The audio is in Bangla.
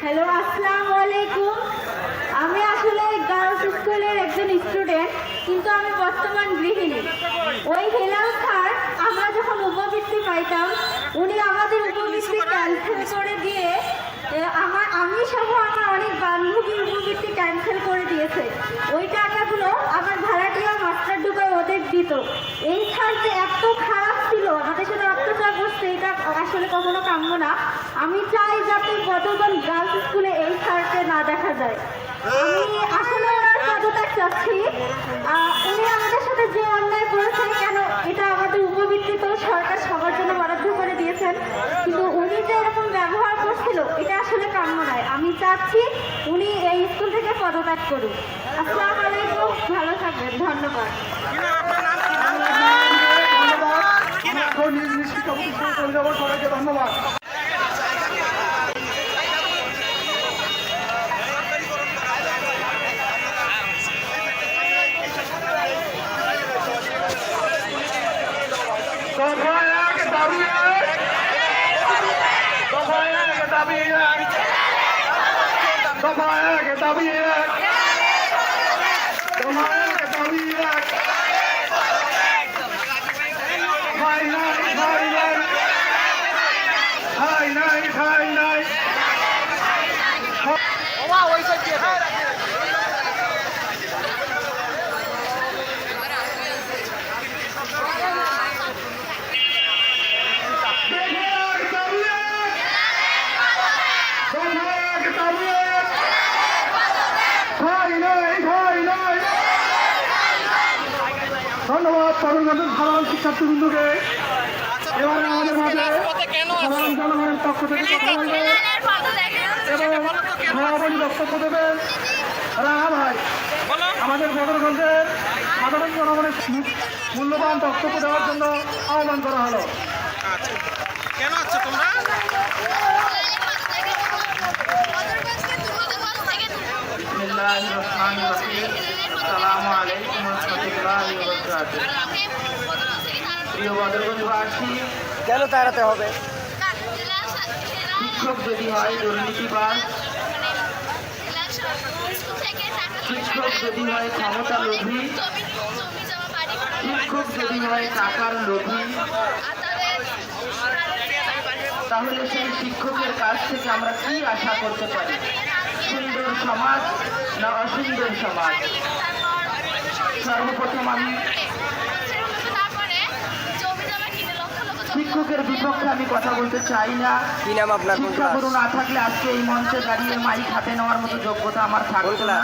হ্যালো আসসালামু আলাইকুম আমি আসলে গার্লস স্কুলের একজন স্টুডেন্ট কিন্তু আমি বর্তমান গৃহিণী। ওই হেলাল স্যার, আমরা যখন উপবৃত্তি পাইতাম, উনি আমাদের উপবৃত্তি ক্যান্সেল করে দিয়ে আমার, আমি সহ আমার অনেক বান্ধবী উপবৃত্তি ক্যান্সেল করে দিয়েছে। ওই টাকাগুলো আমার ভাড়াটিয়া মাস্টার ডুবে ওদের দিত। এই স্যার যে এত খারাপ ছিল, আমাদের সাথে অত্যাচার করছে, এটা আসলে কখনো কাম্য না। আমি চাই কতজন গার্লস স্কুলে এই স্যারকে না দেখা যায়। আমি আসলে ওনার পদত্যাগ চাচ্ছি। উনি আমাদের সাথে যে অন্যায় করেছেন কেন এটা আমাদের উপবৃত্তি তো সরকার সবার জন্য বরাদ্দ করে দিয়েছেন কিন্তু উনি যে এরকম ব্যবহার করছিল এটা আসলে কাম্য নয়। আমি চাচ্ছি উনি এই স্কুল থেকে পদত্যাগ করুন আসসালামু আলাইকুম ভালো থাকবেন ধন্যবাদ। এখন Come on, get up here. Come on. তরুণগঞ্জের সাধারণ শিক্ষার্থীবৃন্দকে এবারে আমাদের মাঝে সাধারণ জনগণের পক্ষ থেকে কথা এবং সভাপতি বক্তব্য দেবেন রাহা ভাই। আমাদের বদরগঞ্জের সাধারণ জনগণের মূল্যবান বক্তব্য দেওয়ার জন্য আহ্বান করা হলো। কেন আছো তোমরা? আসসালামু আলাইকুম রাহমাতুল্লাহি প্রিয় বদরগঞ্জবাসী কেন তাড়াতে হবে? শিক্ষক যদি হয় দুর্নীতিবাজ শিক্ষক যদি হয় ক্ষমতা লোভী শিক্ষক যদি হয় টাকার লোভী তাহলে সেই শিক্ষকের কাছ থেকে আমরা কি আশা করতে পারি? সুন্দর সমাজ না অসুন্দর সমাজ? সর্বপ্রথম আমি শিক্ষকের বিপক্ষে আমি কথা বলতে চাই না। কি নাম আপনার শিক্ষাগুরু না থাকলে আজকে এই মঞ্চে দাঁড়িয়ে মাইক হাতে নেওয়ার মতো যোগ্যতা আমার থাকতো না।